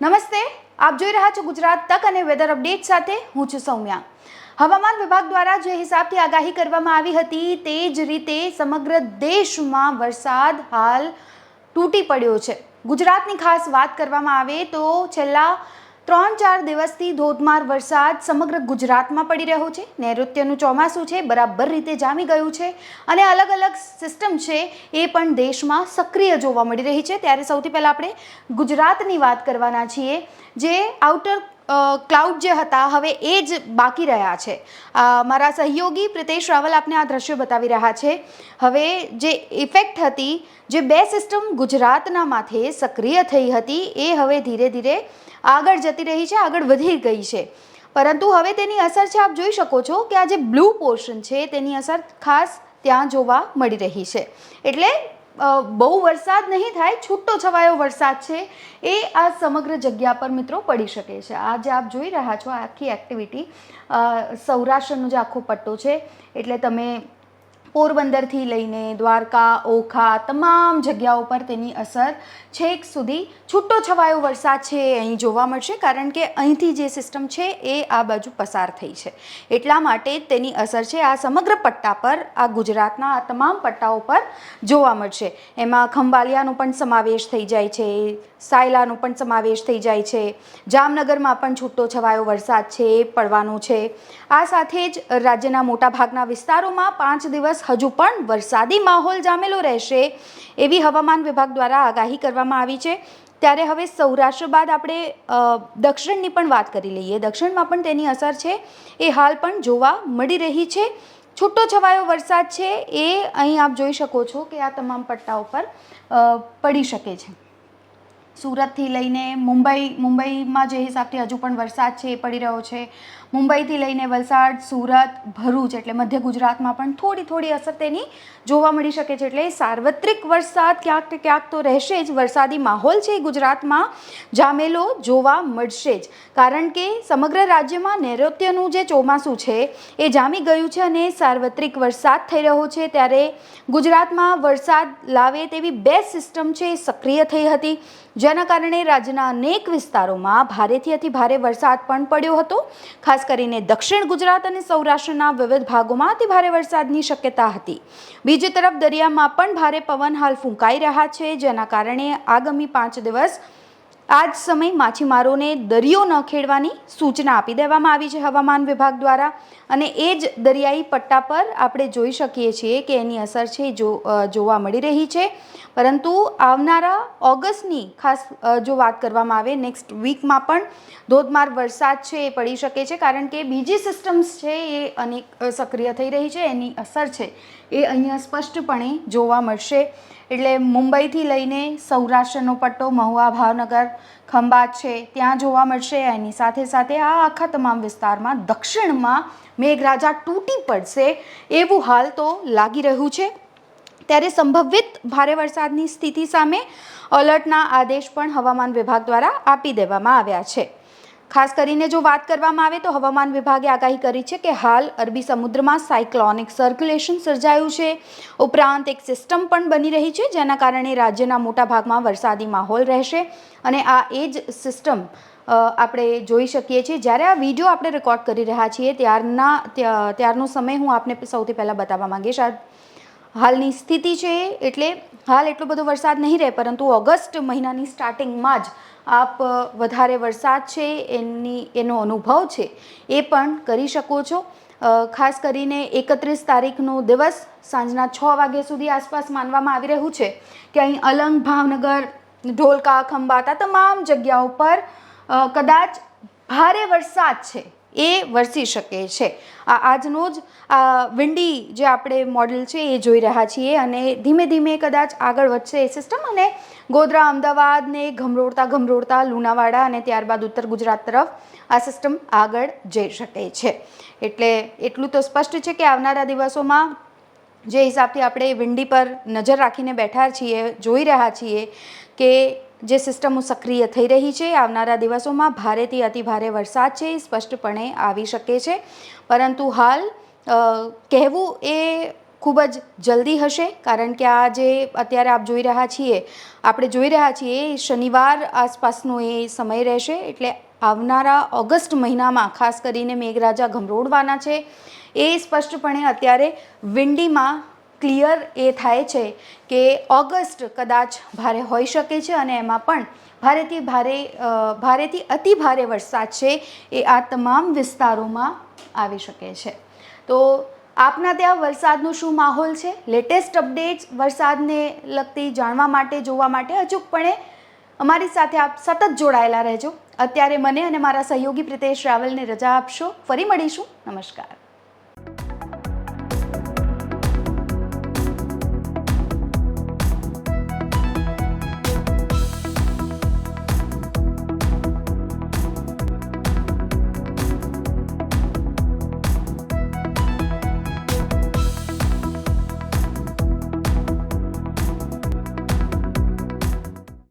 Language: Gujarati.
નમસ્તે, આપ જોઈ રહ્યા છો ગુજરાત તક અને વેધર અપડેટ સાથે હું છું સૌમ્યા. હવામાન વિભાગ દ્વારા જે હિસાબથી આગાહી કરવામાં આવી હતી તે જ રીતે સમગ્ર દેશમાં વરસાદ હાલ તૂટી પડ્યો છે. ગુજરાતની ખાસ વાત કરવામાં આવે તો છેલ્લા ત્રણ ચાર દિવસથી ધોધમાર વરસાદ સમગ્ર ગુજરાતમાં પડી રહ્યો છે. નૈઋત્યનું ચોમાસું છે, બરાબર રીતે જામી ગયું છે અને અલગ અલગ સિસ્ટમ છે એ પણ દેશમાં સક્રિય જોવા મળી રહી છે. ત્યારે સૌથી પહેલાં આપણે ગુજરાતની વાત કરવાના છીએ, જે આઉટર ક્લાઉડ જે હતા, હવે એ જ બાકી રહ્યા છે. મારા સહયોગી પ્રિતેશ રાવલ આપને આ દ્રશ્યો બતાવી રહ્યા છે. હવે જે ઇફેક્ટ હતી, જે બે સિસ્ટમ ગુજરાતના માથે સક્રિય થઈ હતી, એ હવે ધીરે ધીરે આગળ જતી રહી છે, આગળ વધી ગઈ છે. પરંતુ હવે તેની અસર છે, આપ જોઈ શકો છો કે આ જે બ્લુ પોર્શન છે, તેની અસર ખાસ ત્યાં જોવા મળી રહી છે. એટલે બહુ વરસાદ નહીં થાય, છૂટો છવાયો વરસાદ છે, એ આ સમગ્ર જગ્યા પર મિત્રો પડી શકે છે. આ જે આપ જોઈ રહ્યા છો આખી એક્ટિવિટી સૌરાષ્ટ્રનો જે આખો પટ્ટો છે, એટલે તમે પોરબંદરથી લઈને દ્વારકા, ઓખા તમામ જગ્યાઓ પર તેની અસર છેક સુધી છૂટો છવાયો વરસાદ છે અહીં જોવા મળશે કારણ કે અહીંથી જે સિસ્ટમ છે એ આ બાજુ પસાર થઈ છે. એટલા માટે તેની અસર છે આ સમગ્ર પટ્ટા પર, આ ગુજરાતના આ તમામ પટ્ટાઓ પર જોવા મળશે. એમાં ખંભાલિયાનો પણ સમાવેશ થઈ જાય છે, સાયલાનો પણ સમાવેશ થઈ જાય છે, જામનગરમાં પણ છૂટો છવાયો વરસાદ છે પડવાનો છે. આ સાથે જ રાજ્યના મોટાભાગના વિસ્તારોમાં પાંચ દિવસ હજુ પણ વરસાદી માહોલ જામેલો રહેશે એવી હવામાન વિભાગ દ્વારા આગાહી કરવામાં આવી છે. ત્યારે હવે સૌરાષ્ટ્ર બાદ આપણે દક્ષિણની પણ વાત કરી લઈએ. દક્ષિણમાં પણ તેની અસર છે. એ હાલ પણ જોવા મળી રહી છે. છૂટો છવાયો વરસાદ છે એ અહીં આપ જોઈ શકો છો કે આ તમામ પટ્ટાઓ પર પડી શકે છે. સુરતથી લઈને મુંબઈ, મુંબઈમાં જે હિસાબથી હજુ પણ વરસાદ છે એ પડી રહ્યો છે. મુંબઈથી લઈને વલસાડ, સુરત, ભરૂચ એટલે મધ્ય ગુજરાતમાં પણ થોડી થોડી અસર તેની જોવા મળી શકે છે. એટલે સાર્વત્રિક વરસાદ ક્યાંક ક્યાંક તો રહેશે જ. વરસાદી માહોલ છે ગુજરાતમાં જામેલો જોવા મળશે જ. કારણ કે સમગ્ર રાજ્યમાં નૈઋત્યનું જે ચોમાસું છે એ જામી ગયું છે અને સાર્વત્રિક વરસાદ થઈ રહ્યો છે. ત્યારે ગુજરાતમાં વરસાદ લાવે તેવી બે સિસ્ટમ છે. એ સક્રિય થઈ હતી. જેના કારણે રાજ્યના અનેક વિસ્તારોમાં ભારેથી અતિ ભારે વરસાદ પણ પડ્યો હતો. ખાસ કરીને દક્ષિણ ગુજરાત અને સૌરાષ્ટ્રના વિવિધ ભાગોમાં અતિ ભારે વરસાદની શક્યતા હતી. બીજી તરફ દરિયામાં પણ ભારે પવન હાલ ફૂંકાઈ રહ્યા છે, જેના કારણે આગામી પાંચ દિવસ આ જ સમય માછીમારોને દરિયો ન ખેડવાની સૂચના આપી દેવામાં આવી છે હવામાન વિભાગ દ્વારા. અને એ જ દરિયાઈ પટ્ટા પર આપણે જોઈ શકીએ છીએ કે એની અસર છે જો જોવા મળી રહી છે. પરંતુ આવનારા ઓગસ્ટની ખાસ જો વાત કરવામાં આવે, નેક્સ્ટ વીકમાં પણ ધોધમાર વરસાદ છે એ પડી શકે છે કારણ કે બીજી સિસ્ટમ્સ છે એ અનેક સક્રિય થઈ રહી છે, એની અસર છે એ અહીંયા સ્પષ્ટપણે જોવા મળશે. એટલે મુંબઈથી લઈને સૌરાષ્ટ્રનો પટ્ટો, મહુવા, ભાવનગર, ખંભાત છે, ત્યાં જોવા મળશે. એની સાથે સાથે આ આખા તમામ વિસ્તારમાં દક્ષિણમાં મેઘરાજા તૂટી પડશે એવું હાલ તો લાગી રહ્યું છે. ત્યારે સંભવિત ભારે વરસાદની સ્થિતિ સામે અલર્ટના આદેશ પણ હવામાન વિભાગ દ્વારા આપી દેવામાં આવ્યા છે. ખાસ કરીને જો વાત કરવામાં આવે તો હવામાન વિભાગે આગાહી કરી છે કે હાલ અરબી સમુદ્રમાં સાયક્લોનિક સર્ક્યુલેશન સર્જાયું છે. ઉપરાંત એક સિસ્ટમ પણ બની રહી છે જેના કારણે રાજ્યના મોટા ભાગમાં વરસાદી માહોલ રહેશે અને આ એ જ સિસ્ટમ આપણે જોઈ શકીએ છીએ. જ્યારે આ વીડિયો આપણે રેકોર્ડ કરી રહ્યા છીએ, ત્યારના ત્યારનો સમય હું આપને સૌથી પહેલાં બતાવવા માંગીશ. આ હાલની સ્થિતિ છે એટલે હાલ એટલો બધો વરસાદ નહીં રહે, પરંતુ ઓગસ્ટ મહિનાની સ્ટાર્ટિંગમાં જ આપ વધારે વરસાદ છે, એની, એનો અનુભવ છે, એ પણ કરી શકો છો. ખાસ કરીને એકત્રીસ તારીખનો દિવસ સાંજના છ વાગ્યા સુધી આસપાસ માનવામાં આવી રહ્યું છે કે અહીં અલંગ ભાવનગર, ઢોલકા, ખંભાત, તમામ જગ્યાઓ પર કદાચ ભારે વરસાદ છે. એ વરસી શકે છે. આ આજનો જ વિંડી જે આપણે મોડેલ છે એ જોઈ રહ્યા છીએ અને ધીમે ધીમે કદાચ આગળ વધશે એ સિસ્ટમ અને ગોધરા અમદાવાદને ગમરોડતા ગમરોડતા લુણાવાડા અને ત્યારબાદ ઉત્તર ગુજરાત તરફ આ સિસ્ટમ આગળ જઈ શકે છે. એટલે એટલું તો સ્પષ્ટ છે કે આવનારા દિવસોમાં જે હિસાબથી આપણે વિંડી પર નજર રાખીને બેઠા છીએ, જોઈ રહ્યા છીએ કે જે સિસ્ટમો સક્રિય થઈ રહી છે, આવનારા દિવસોમાં ભારેથી અતિ ભારે વરસાદ છે, એ સ્પષ્ટપણે આવી શકે છે. પરંતુ હાલ કહેવું એ ખૂબ જ જલ્દી હશે, કારણ કે આ જે અત્યારે આપ જોઈ રહ્યા છીએ, આપણે જોઈ રહ્યા છીએ શનિવાર આસપાસનો એ સમય રહેશે, એટલે આવનારા ઓગસ્ટ મહિનામાં, ખાસ કરીને મેઘરાજા ગમરોડવાના છે, એ સ્પષ્ટપણે અત્યારે વિંડીમાં ક્લિયર એ થાય છે કે ઓગસ્ટ કદાચ ભારે હોઈ શકે છે અને એમાં પણ ભારેથી ભારે ભારેથી અતિ ભારે વરસાદ છે એ આ તમામ વિસ્તારોમાં આવી શકે છે. તો આપના ત્યાં વરસાદનો શું માહોલ છે? લેટેસ્ટ અપડેટ્સ વરસાદને લગતી જાણવા માટે, જોવા માટે અચૂકપણે અમારી સાથે આપ સતત જોડાયેલા રહેજો. અત્યારે મને અને મારા સહયોગી પ્રિતેશ રાવલને રજા આપશો. ફરી મળીશું. નમસ્કાર.